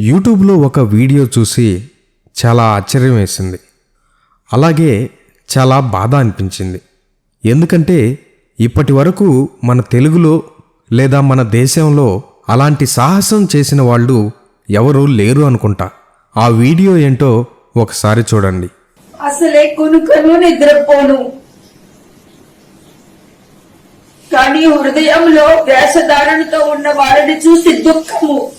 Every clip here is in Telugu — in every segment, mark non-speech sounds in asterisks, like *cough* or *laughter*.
యూట్యూబ్లో ఒక వీడియో చూసి చాలా ఆశ్చర్యం వేసింది. అలాగే చాలా బాధ అనిపించింది. ఎందుకంటే ఇప్పటి వరకు మన తెలుగులో లేదా మన దేశంలో అలాంటి సాహసం చేసిన వాళ్ళు ఎవరూ లేరు అనుకుంటా. ఆ వీడియో ఏంటో ఒకసారి చూడండి. అసలే కొనుకను నిద్రపోను. కానీ హృదయంలో వేషధారణతో ఉన్న వారిని చూసి దుఃఖము.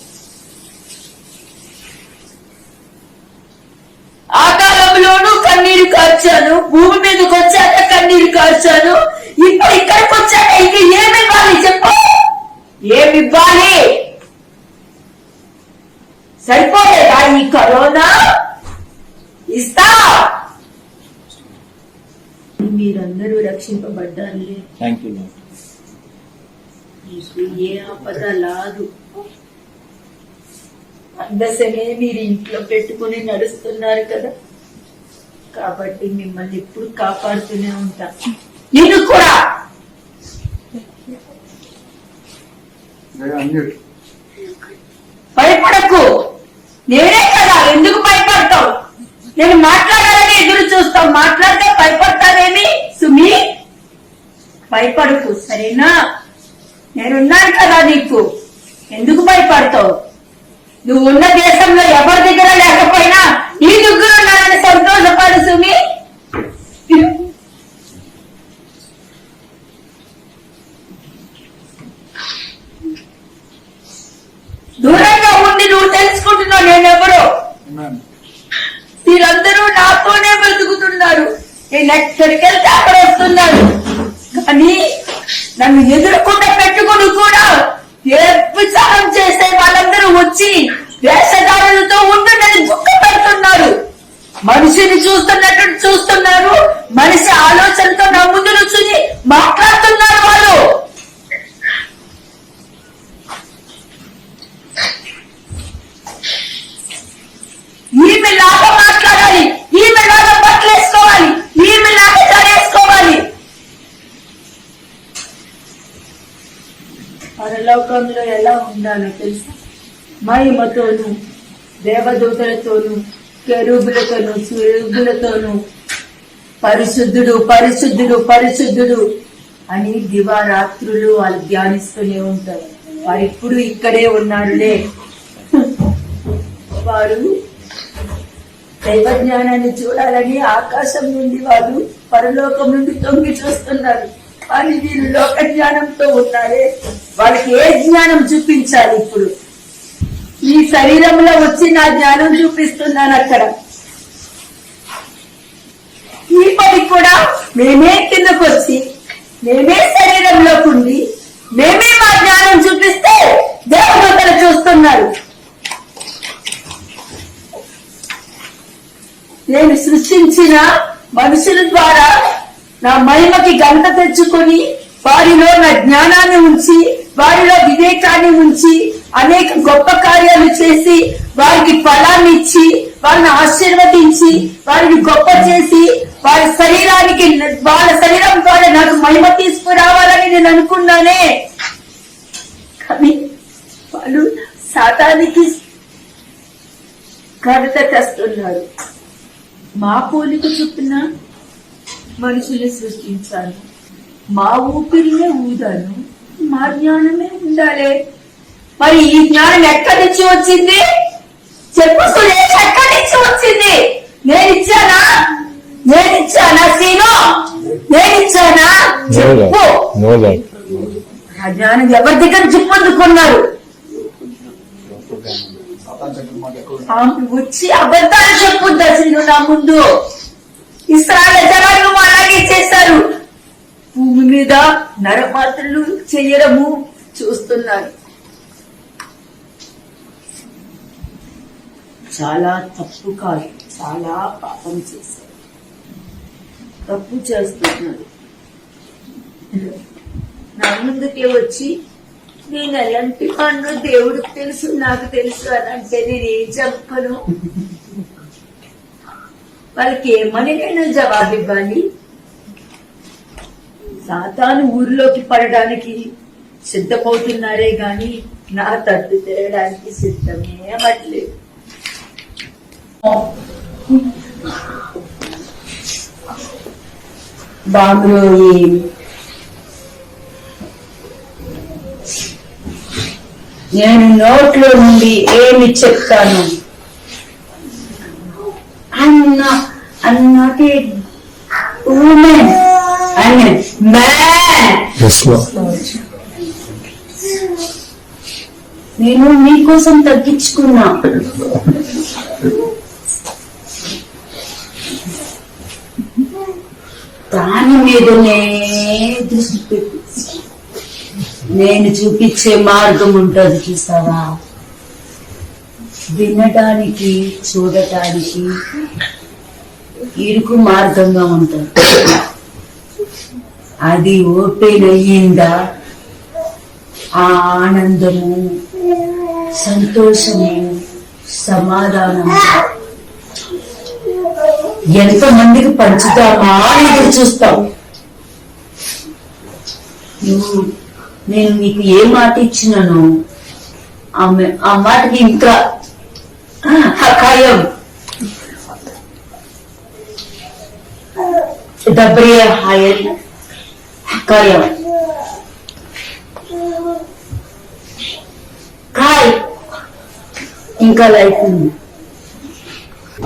ఆ కాలంలోనూ కన్నీరు కార్చాను భూమి మీదకి వచ్చాక కన్నీరు కార్చాను. ఇప్పుడు ఇక్కడికి వచ్చాక ఇక ఏమి ఇవ్వాలి చెప్పు? ఏమి ఇవ్వాలి? సరిపోలేదా ఈ కరోనా? ఇస్తా! మీరందరూ రక్షింపబడ్డారులే. ఏ ఆపద రాదు. అందసమే మీరు ఇంట్లో పెట్టుకుని నడుస్తున్నారు కదా. కాబట్టి మిమ్మల్ని ఎప్పుడు కాపాడుతూనే ఉంటా. నేను కూడా భయపడకు! నేనే కదా! ఎందుకు భయపడతావు? నేను మాట్లాడాలని ఎదురు చూస్తావు. మాట్లాడితే భయపడతావేమి సుమి? భయపడకు సరేనా? నేనున్నాను కదా నీకు. ఎందుకు భయపడతావు? నువ్వు ఉన్న దేశంలో ఎవరి దగ్గర లేకపోయినా నీ దగ్గర ఉన్నానని సంతోషపడు సుమి. దూరంగా ఉండి నువ్వు తెలుసుకుంటున్నావు నేనెవరో. మీరందరూ నాతోనే బ్రతుకుతున్నారు నేను ఎక్కడికి వెళ్తే అక్కడ వస్తున్నారు కానీ నన్ను ఎదుర్కొండ పెట్టుకుని కూడా వ్యభిచారం చేసే వాళ్ళందరూ వచ్చి వేషధారులతో ఉండి నన్ను దుఃఖ పెడుతున్నారు. మనిషిని చూస్తున్నట్టు చూస్తున్నారు. మనిషి ఆలోచనతో నా ముందు నుంచుని మాట్లాడుతున్నారు వాళ్ళు. ఈమె లాభం పరలోకంలో ఎలా ఉండాలో తెలుసు. మహిమతోను దేవదూతలతోను కెరూబులతోను సురుగులతోను పరిశుద్ధుడు పరిశుద్ధుడు పరిశుద్ధుడు అని దివారాత్రులు వాళ్ళు ధ్యానిస్తూనే ఉంటారు. వారు ఇప్పుడు ఇక్కడే ఉన్నారులే. వారు దైవ జ్ఞానాన్ని చూడాలని ఆకాశం నుండి వారు పరలోకం నుండి తొంగి చూస్తున్నారు. అని లోక జ్ఞానంతో ఉన్నారే. వాళ్ళకి ఏ జ్ఞానం చూపించాలి ఇప్పుడు? ఈ శరీరంలో వచ్చి నా జ్ఞానం చూపిస్తున్నాను అక్కడ. ఈ పని కూడా మేమే కిందకు వచ్చి మేమే శరీరంలోకి ఉండి మేమే మా జ్ఞానం చూపిస్తే దేవతలు చూస్తున్నారు. నేను సృష్టించిన మనుషుల ద్వారా నా మహిమకి ఘనత తెచ్చుకొని వారిలో నా జ్ఞానాన్ని ఉంచి వారిలో వివేకాన్ని ఉంచి అనేక గొప్ప కార్యాలు చేసి వారికి ఫలాన్ని ఇచ్చి వారిని ఆశీర్వదించి వారిని గొప్ప చేసి వారి శరీరానికి వాళ్ళ శరీరం ద్వారా నాకు మహిమ తీసుకురావాలని నేను అనుకున్నానే. కానీ వాళ్ళు శాతానికి ఘనత తెస్తున్నారు. మా పోలిక చొప్పున మనుషుల్ని సృష్టించాను మా ఊపిరినే ఊదాను మా జ్ఞానమే ఉండాలి. మరి ఈ జ్ఞానం ఎక్కడి నుంచి వచ్చింది? చెప్పు సురేష్ ఎక్కడి నుంచి వచ్చింది? నేను ఇచ్చానా నేను ఇచ్చానా సీను నేను ఇచ్చానా చెప్పు ఆ జ్ఞానం ఎవరి దగ్గర చెప్పొందుకున్నారు ఆమె వచ్చి అబద్ధాలు చెప్పుద్దా సీను నా ముందు? ఇస్రాయల్ జనాలు అలాగే చేశారు. భూమి మీద నరమాతలు చెయ్యడము చూస్తున్నారు. చాలా తప్పు కాదు చాలా పాపం చేశారు. తప్పు చేస్తున్నారు. నా ముందుకే వచ్చి నేను ఎలాంటి పన్ను దేవుడికి తెలుసు నాకు తెలుసు అని అంటే నేను ఏం చెప్పను? వాళ్ళకి ఏమనినైనా జవాబు ఇవ్వాలి. సాతాను ఊరిలోకి పడడానికి సిద్ధమవుతున్నారే గాని నా తట్టు తిరగడానికి సిద్ధమే అవ్వట్లేదు. బాబులోయి నేను నోట్లో నుండి ఏమి చెప్తాను అన్న నేను మీకోసం తగ్గించుకున్నా. దాని మీదనే దృష్టి పెట్టు. నేను చూపించే మార్గం ఉంటుంది చూసావా వినడానికి చూడటానికి ఇరుకు మార్గంగా ఉంటుంది. అది ఓపెన్ అయ్యిందా? ఆ ఆనందము సంతోషము సమాధానము. ఎంత మందికి పంచుతామా అని చూస్తాం. నువ్వు నేను నీకు ఏ మాట ఇచ్చినాను ఆమె ఆ మాటకి ఇంకా హకాయం దబ్రియ హాయర్ హకాయం కాయ్ ఇంకా లైఫ్ ఉంది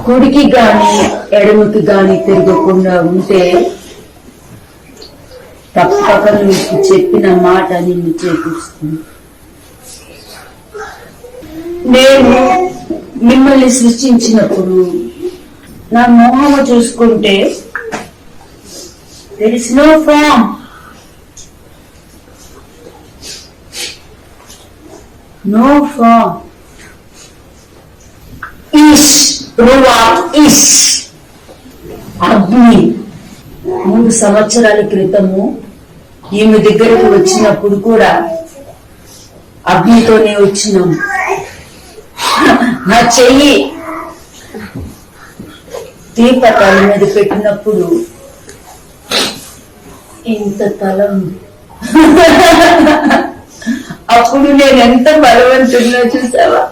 కుడికి గాని ఎడమకి గాని తిరగకుండా ఉంటే తప్పక నీకు చెప్పిన మాట నిన్ను చేకూరుస్తుంది నేను మిమ్మల్ని సృష్టించినప్పుడు నా మోహము చూసుకుంటే There is no form. No form. ఇష్ రువా ఇష్ అగ్ని మూడు సంవత్సరాల క్రితము ఈమె దగ్గరకు వచ్చినప్పుడు కూడా అగ్నితోనే వచ్చినాం నా చెయ్యి దీపకాల మీద పెట్టినప్పుడు ఇంత తల. అప్పుడు నేను ఎంత బలవంతున్నా చూసావా?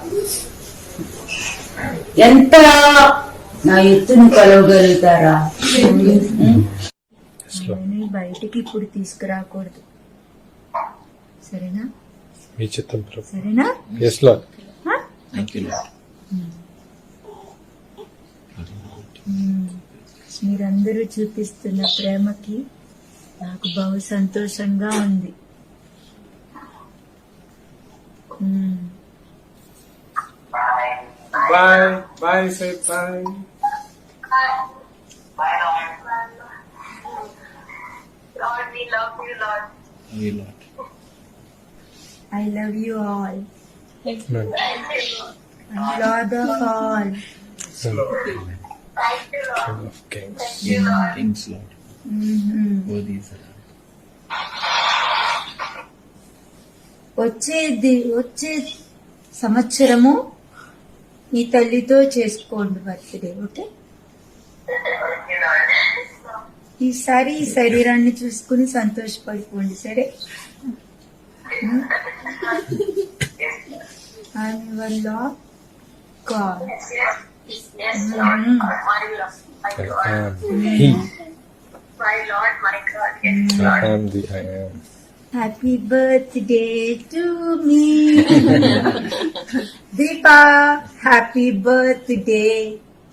ఎంత నా ఎత్తును కలవగలుగుతారా? నేను బయటికి ఇప్పుడు తీసుకురాకూడదు. సరేనా? మీ చిత్తం ప్రభు. సరేనా. మీరందరూ చూపిస్తున్న ప్రేమకి నాకు బహు సంతోషంగా ఉంది hmm. Bye bye say bye Lord, we love you, Lord. I love you all. I'm Lord of all. Thank you, Lord. Kings Thank you, Lord. King's Lord. Lamb. వచ్చేది వచ్చే సంవత్సరము మీ తల్లితో చేసుకోండి బర్త్డే ఓకే? ఈసారి ఈ శరీరాన్ని చూసుకుని సంతోషపడిపోండి సరే? Yes, yes, Lord. My Lord, my God. He My Lord, my God. Yes, Lord. I the I am happy birthday to me *laughs* Deepa happy birthday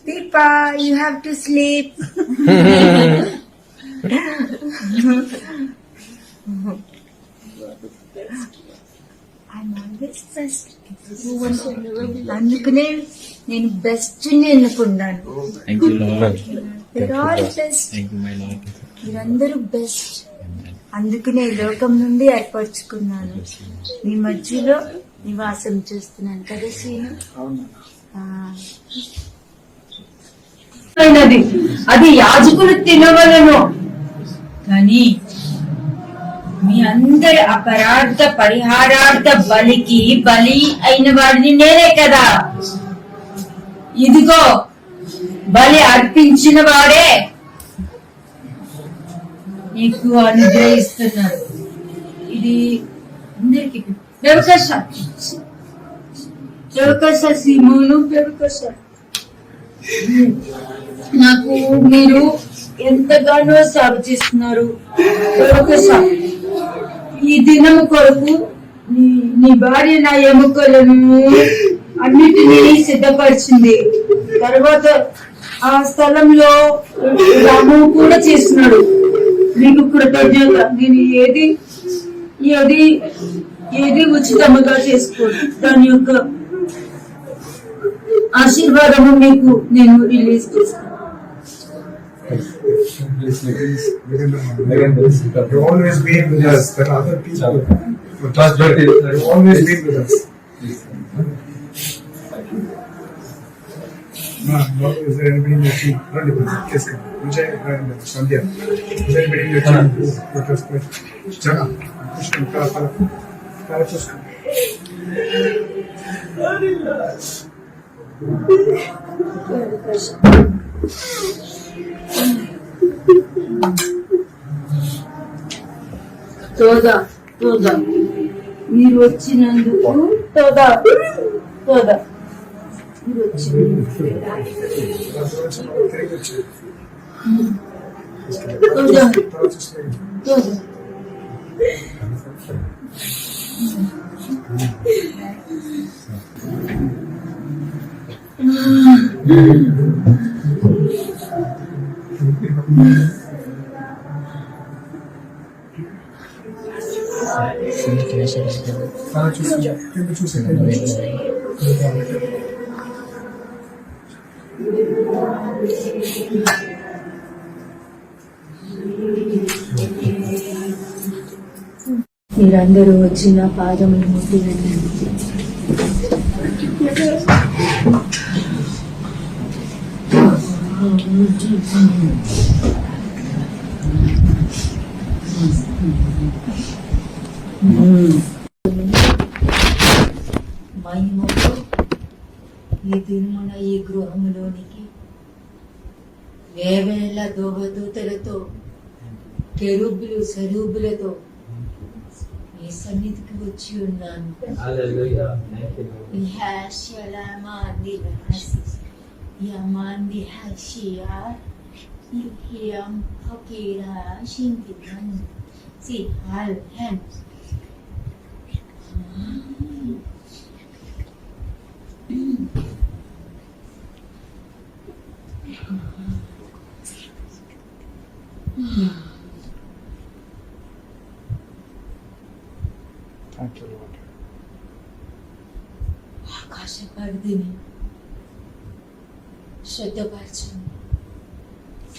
Deepa you have to sleep అందుకనే నేను బెస్ట్ ఎన్నుకున్నాను Thank you, Lord. మీరందరూ బెస్ట్ అందుకనే లోకం నుండి ఏర్పరచుకున్నాను. మీ మధ్యలో నివాసం చేస్తున్నాను. కదా అయినది. అది యాజకులు తినవలను. కానీ మీ అందరి అపరాధ పరిహారార్థ బలికి బలి అయిన వాడిని నేనే కదా. ఇదిగో బలి అర్పించిన వాడే. నీకు అనుగ్రహిస్తున్నాడు ఇది అందరికి Bebekasa. Bebekasa Simonu Bebekasa. నాకు మీరు ఎంతగానో సేవ చేస్తున్నారు. బెబకసా ఈ దినం కొరకు నీ నీ భార్య నా ఎముకలను అన్నిటినీ సిద్ధపరిచింది. తర్వాత ఆ స్థలంలో రాము కూడా చేస్తున్నాడు నీకు కృతజ్ఞత నేను ఏది ఏది ఏది ఉచితముగా చేసుకో దాని యొక్క ఆశీర్వాదము మీకు నేను రిలీజ్ చేస్తాను You always been with us. There are other people. You always been with us. Ma, no, is there anybody in your team? Randy, kiss him. Vijay and Sandhya. Is there anybody in your team who protested? Jana, Krishna, Kala, Kala. Kala, Krishna. తోదా తోదా మీరు వచ్చినందుకు తోదా తోదా మీరు వచ్చినందుకు తోదా తోదా Kala, చూసి కింద చూసి కింద చూసి మీరందరూ వచ్చిన పాదములు ముట్టి వెళ్ళండి మహిమతో వేవేల దోవదూతలతో కెరూబులు సరూబులతో మీ సన్నిధికి వచ్చి ఉన్నాను Ihashalama Yamandi Hashia Ihiam Hakira Shinkiman Si Hal Hem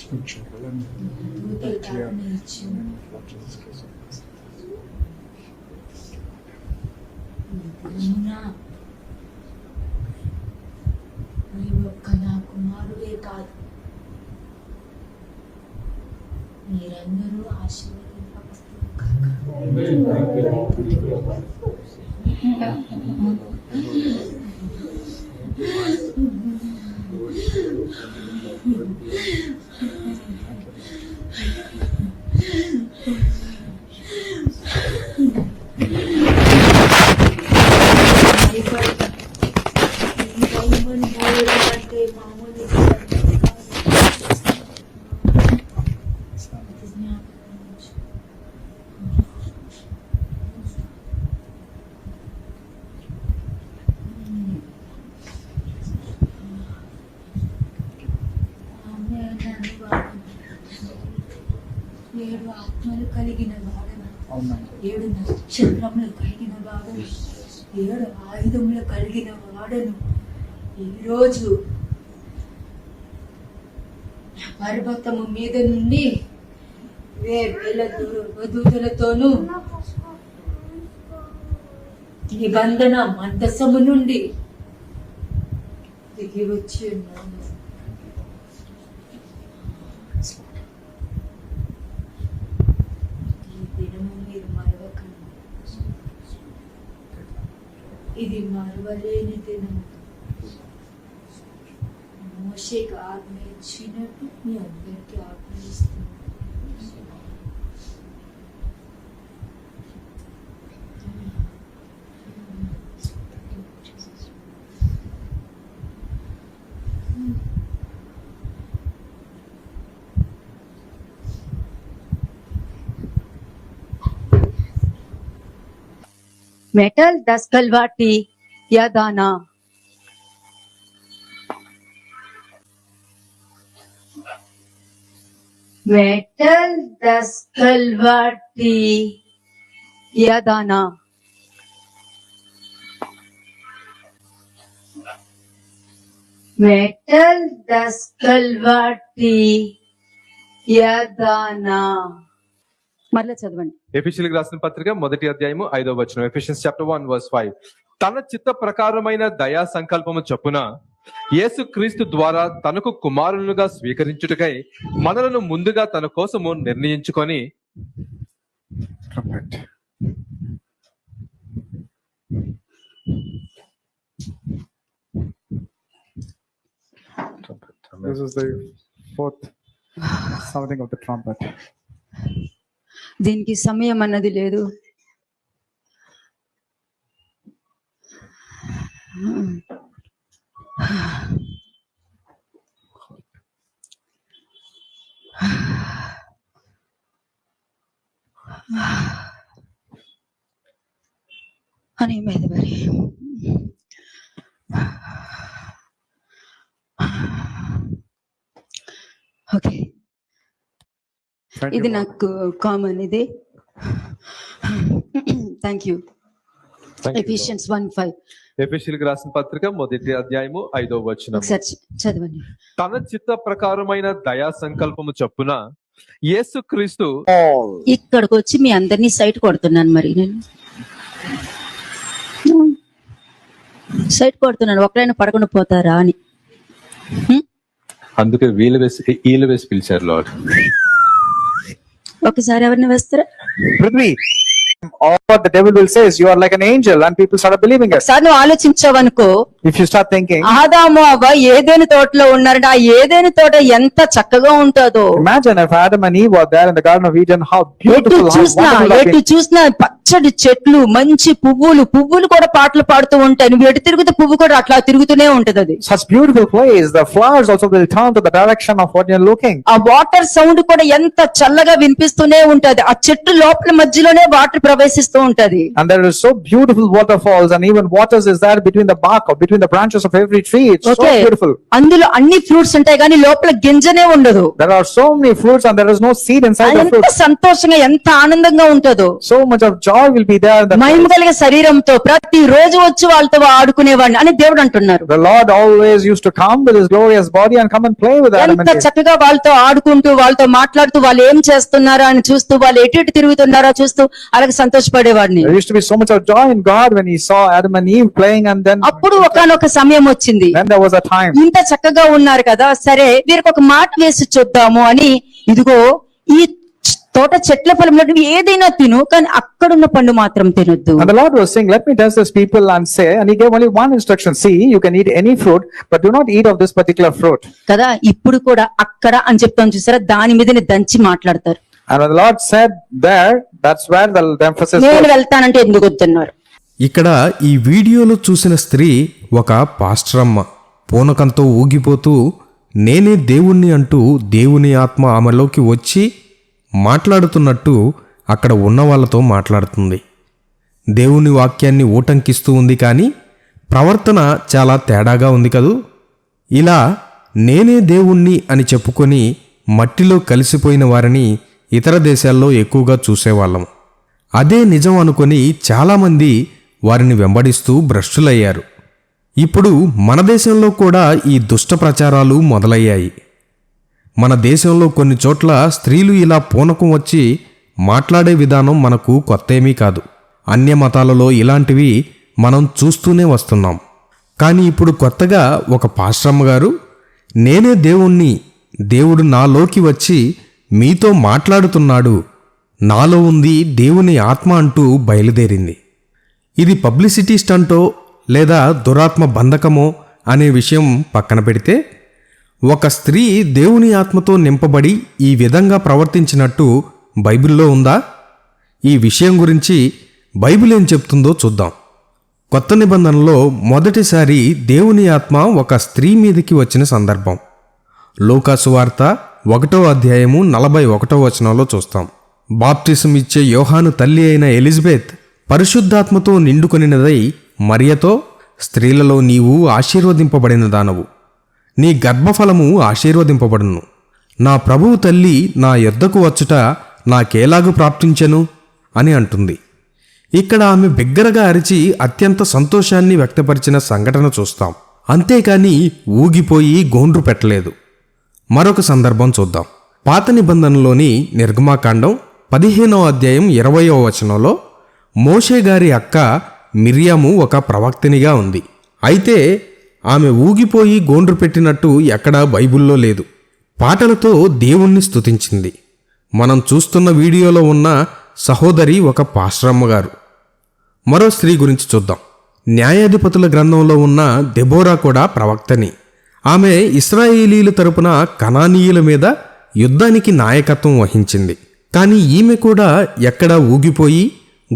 Scripture, దూతలు తాపన ఇచ్చింది దినమున నీ ఒక్క నా కుమారుడే కాదు మీరందరూ ఆశీర్వదింపబడుతున్నారు ఏడు ఆత్మలు కలిగిన వాడను. ఏడు నక్షత్రములు కలిగిన వాడను. ఏడు ఆయుధములు కలిగిన వాడను. ఈరోజు పర్వతము మీద నుండి వేల వధూతులతోనూ నిబంధన మందసము నుండి దిగి వచ్చి ఉన్నాను. ఇది మరవలేని దినము మోషేకి ఆజ్ఞ ఇచ్చినట్టు మీ అందరికీ ఆజ్ఞ میٹل دس کل یا دانا میٹل دس باٹی یا دانا میٹل دس کلواٹی یا دانا మరలా చదవండి ఎఫిషియల్కి రాసిన పత్రిక మొదటి అధ్యాయము ఐదో వచనం Ephesians chapter one verse five తన చిత్త ప్రకారమైన దయా సంకల్పము చొప్పున యేసు క్రీస్తు ద్వారా తనకు కుమారులుగా స్వీకరించుటకై మనలను ముందుగా తన కోసము నిర్ణయించుకొని. This is the fourth sounding of the trumpet. దీనికి సమయం అన్నది లేదు. అని మీద మరి ఇది. నాకు కామన్ ఇది. Thank you Ephesians one five ఎఫిషియల్కి రాసిన పత్రిక మొదటి అధ్యాయము ఐదో వచనం చ- చదవండి. తన చిత్త ప్రకారమైన దయా సంకల్పము చొప్పున యేసు క్రీస్తు ఇక్కడికి వచ్చి మీ అందరినీ సైట్ కొడుతున్నాను మరి నేను. సైట్ కొడుతున్నాను. ఒకరైనా పడకుండా పోతారా అని. అందుకే వీలు వేసి ఈలు వేసి పిలిచారు లార్డ్ ఒకసారి ఎవరిని వేస్తారా Prithvi, all what the devil will say is you are like an angel and people started believing it. ఒకసారి నువ్వు ఆలోచించావనుకో If you start thinking, ఆదాము అవ్వ ఏదేని తోటలో ఉన్నారంటే ఆ ఏదేని తోట ఎంత చక్కగా ఉంటుందో imagine if Adam and Eve were there in the Garden of Eden, how beautiful, how చూసినా ఎటు. చూసినా పచ్చడి చెట్లు మంచి పువ్వులు పువ్వులు కూడా పాటలు పాడుతూ ఉంటాయి నువ్వు ఎటు తిరిగితే పువ్వు కూడా అట్లా తిరుగుతూనే ఉంటది అది Such beautiful place. The flowers also will turn to the direction of what you're looking. ఆ వాటర్ సౌండ్ కూడా ఎంత చల్లగా వినిపిస్తూనే ఉంటది ఆ చెట్టు లోపల మధ్యలోనే వాటర్ ప్రవేశిస్తూ వెళ్తూ ఉంటది and there is so beautiful waterfalls and even waters is there between the bark between the branches of every tree it's so beautiful అందులో అన్ని ఫ్రూట్స్ ఉంటాయి కానీ లోపల గింజనే ఉండదు. There are so many fruits and there is no seed inside the fruit సంతోషంగా ఎంత ఆనందంగా ఉంటదో. So much of joy will be there the మైమ కలిగే శరీరంతో ప్రతి రోజు వచ్చి వాళ్ళతో ఆడుకునేవాడిని అని దేవుడు అంటున్నారు. The lord always use to come with his glorious body and come and play with that ఎంత చక్కగా వాళ్ళతో ఆడుకుంటూ వాళ్ళతో మాట్లాడుతూ వాళ్ళు ఏం చేస్తున్నారో అని చూస్తూ వాళ్ళు ఎటు ఎటు తిరుగుతున్నారో చూస్తూ అలాగే సంతోషపడే ఆడేవాడిని. ప్లేయింగ్ అప్పుడు ఒకానొక సమయం వచ్చింది. ఇంత చక్కగా ఉన్నారు కదా సరే వీరికి ఒక మాట వేసి చూద్దాము అని ఇదిగో ఈ తోట చెట్ల ఫలంలో ఏదైనా తిను కానీ అక్కడ ఉన్న పండు మాత్రం తినొద్దు. And lord was instruction see you can eat any fruit but of this particular fruit కదా ఇప్పుడు కూడా అక్కడ అని చెప్తాను చూసారా? దాని మీదనే దంచి మాట్లాడతారు. And when the Lord said there, that's where the, the emphasis నేను was. వెళ్తానంటే ఎందుకు వద్దన్నారు? ఇక్కడ ఈ వీడియోలో చూసిన స్త్రీ ఒక పాస్టరమ్మ. పూనకంతో ఊగిపోతూ నేనే దేవుణ్ణి అంటూ దేవుని ఆత్మ ఆమెలోకి వచ్చి మాట్లాడుతున్నట్టు అక్కడ ఉన్న వాళ్ళతో మాట్లాడుతుంది. దేవుని వాక్యాన్ని ఊటంకిస్తూ ఉంది కానీ ప్రవర్తన చాలా తేడాగా ఉంది కదూ? ఇలా నేనే దేవుణ్ణి అని చెప్పుకొని మట్టిలో కలిసిపోయిన వారిని ఇతర దేశాల్లో ఎక్కువగా చూసేవాళ్ళం. అదే నిజం అనుకొని చాలామంది వారిని వెంబడిస్తూ భ్రష్టులయ్యారు. ఇప్పుడు మన దేశంలో కూడా ఈ దుష్ట ప్రచారాలు మొదలయ్యాయి. మన దేశంలో కొన్ని చోట్ల స్త్రీలు ఇలా పూనకం వచ్చి మాట్లాడే విధానం మనకు కొత్తేమీ కాదు. అన్య మతాలలో ఇలాంటివి మనం చూస్తూనే వస్తున్నాం. కానీ ఇప్పుడు కొత్తగా ఒక పాశ్రమ్మ గారు నేనే దేవుణ్ణి దేవుడు నాలోకి వచ్చి మీతో మాట్లాడుతున్నాడు. నాలో ఉంది దేవుని ఆత్మ అంటూ బయలుదేరింది. ఇది పబ్లిసిటీ స్టంటో లేదా దురాత్మ బంధకమో అనే విషయం పక్కన పెడితే ఒక స్త్రీ దేవుని ఆత్మతో నింపబడి ఈ విధంగా ప్రవర్తించినట్టు బైబిల్లో ఉందా? ఈ విషయం గురించి బైబిల్ ఏం చెప్తుందో చూద్దాం. కొత్త నిబంధనలో మొదటిసారి దేవుని ఆత్మ ఒక స్త్రీ మీదకి వచ్చిన సందర్భం. లూకాసు వార్త ఒకటో అధ్యాయము నలభై ఒకటో వచనంలో చూస్తాం. బాప్టిసం ఇచ్చే యోహాను తల్లి అయిన ఎలిజబెత్ పరిశుద్ధాత్మతో నిండుకొనినదై మరియతో స్త్రీలలో నీవు ఆశీర్వదింపబడిన దానవు నీ గర్భఫలము ఆశీర్వదింపబడును. నా ప్రభువు తల్లి నా యొద్దకు వచ్చుట నాకేలాగు ప్రాప్తించెను? అని అంటుంది. ఇక్కడ ఆమె బిగ్గరగా అరిచి అత్యంత సంతోషాన్ని వ్యక్తపరిచిన సంఘటన చూస్తాం. అంతేకాని ఊగిపోయి గోండ్రు పెట్టలేదు. మరొక సందర్భం చూద్దాం. పాత నిబంధనలోని నిర్గమాకాండం పదిహేనవ అధ్యాయం ఇరవయో వచనంలో మోషే గారి అక్క మిరియాము ఒక ప్రవక్తినిగా ఉంది. అయితే ఆమె ఊగిపోయి గోండ్రు పెట్టినట్టు ఎక్కడా బైబిల్లో లేదు. పాటలతో దేవుణ్ణి స్తుతించింది. మనం చూస్తున్న వీడియోలో ఉన్న సహోదరి ఒక పాశ్రమ్మ గారు మరో స్త్రీ గురించి చూద్దాం. న్యాయాధిపతుల గ్రంథంలో ఉన్న దెబోరా కూడా ప్రవక్తని. ఆమె ఇస్రాయేలీల తరపున కనానీయుల మీద యుద్ధానికి నాయకత్వం వహించింది. కానీ ఈమె కూడా ఎక్కడా ఊగిపోయి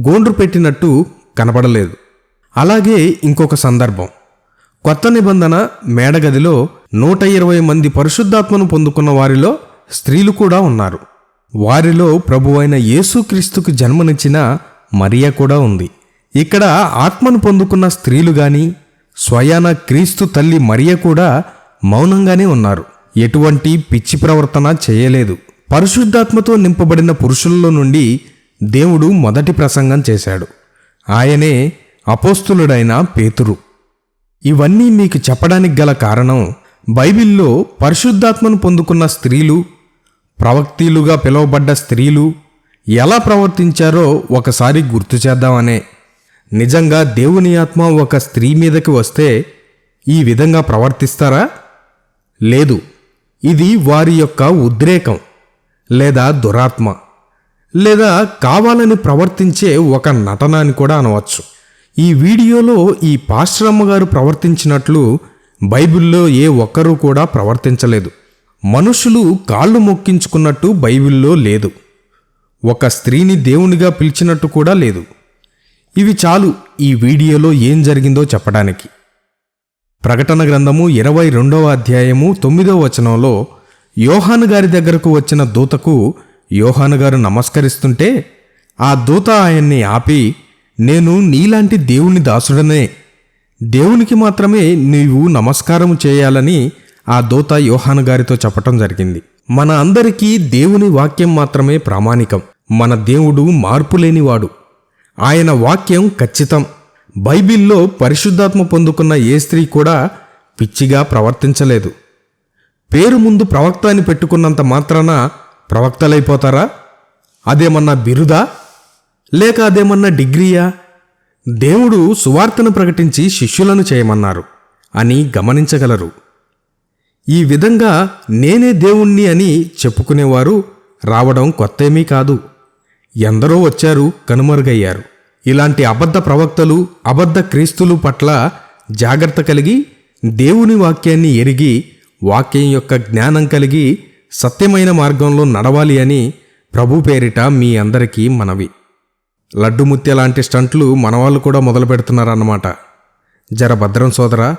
గోండ్రు పెట్టినట్టు కనపడలేదు అలాగే ఇంకొక సందర్భం. కొత్త నిబంధన మేడగదిలో నూట ఇరవై మంది పరిశుద్ధాత్మను పొందుకున్న వారిలో స్త్రీలు కూడా ఉన్నారు. వారిలో ప్రభువైన యేసుక్రీస్తుకు జన్మనిచ్చిన మరియా కూడా ఉంది. ఇక్కడ ఆత్మను పొందుకున్న స్త్రీలు కానీ స్వయాన క్రీస్తు తల్లి మరియ కూడా మౌనంగానే ఉన్నారు. ఎటువంటి పిచ్చి ప్రవర్తన చేయలేదు. పరిశుద్ధాత్మతో నింపబడిన పురుషుల్లో నుండి దేవుడు మొదటి ప్రసంగం చేశాడు. ఆయనే అపోస్తులుడైన పేతురు. ఇవన్నీ మీకు చెప్పడానికి గల కారణం బైబిల్లో పరిశుద్ధాత్మను పొందుకున్న స్త్రీలు ప్రవక్తీలుగా పిలువబడ్డ స్త్రీలు ఎలా ప్రవర్తించారో ఒకసారి గుర్తు చేద్దామనే. నిజంగా దేవుని ఆత్మ ఒక స్త్రీ మీదకి వస్తే ఈ విధంగా ప్రవర్తిస్తారా? లేదు. ఇది వారి యొక్క ఉద్రేకం లేదా దురాత్మ లేదా కావాలని ప్రవర్తించే ఒక నటన అని కూడా అనవచ్చు. ఈ వీడియోలో ఈ పాశ్రమ్మ గారు ప్రవర్తించినట్లు బైబిల్లో ఏ ఒక్కరూ కూడా ప్రవర్తించలేదు. మనుషులు కాళ్ళు మొక్కించుకున్నట్టు బైబిల్లో లేదు. ఒక స్త్రీని దేవునిగా పిలిచినట్టు కూడా లేదు. ఇవి చాలు ఈ వీడియోలో ఏం జరిగిందో చెప్పడానికి. ప్రకటన గ్రంథము ఇరవై రెండవ అధ్యాయము తొమ్మిదవ వచనంలో యోహాను గారి దగ్గరకు వచ్చిన దూతకు యోహాను గారు నమస్కరిస్తుంటే ఆ దూత ఆయన్ని ఆపి నేను నీలాంటి దేవుని దాసుడనే. దేవునికి మాత్రమే నీవు నమస్కారం చేయాలని ఆ దూత యోహాను గారితో చెప్పటం జరిగింది. మన అందరికీ దేవుని వాక్యం మాత్రమే ప్రామాణికం. మన దేవుడు మార్పులేనివాడు. ఆయన వాక్యం ఖచ్చితం. బైబిల్లో పరిశుద్ధాత్మ పొందుకున్న ఏ స్త్రీ కూడా పిచ్చిగా ప్రవర్తించలేదు. పేరు ముందు ప్రవక్త అని పెట్టుకున్నంత మాత్రాన ప్రవక్తలైపోతారా? అదేమన్నా బిరుదా? లేక అదేమన్నా డిగ్రీయా? దేవుడు సువార్తను ప్రకటించి శిష్యులను చేయమన్నారు అని గమనించగలరు. ఈ విధంగా నేనే దేవుణ్ణి అని చెప్పుకునేవారు రావడం కొత్తేమీ కాదు. ఎందరో వచ్చారు కనుమరుగయ్యారు. ఇలాంటి అబద్ధ ప్రవక్తలు అబద్ధ క్రీస్తులు పట్ల జాగ్రత్త కలిగి దేవుని వాక్యాన్ని ఎరిగి వాక్యం యొక్క జ్ఞానం కలిగి సత్యమైన మార్గంలో నడవాలి అని ప్రభు పేరిట మీ అందరికీ మనవి. లడ్డుముత్య లాంటి స్టంట్లు మనవాళ్ళు కూడా మొదలు పెడుతున్నారన్నమాట జర భద్రం సోదరా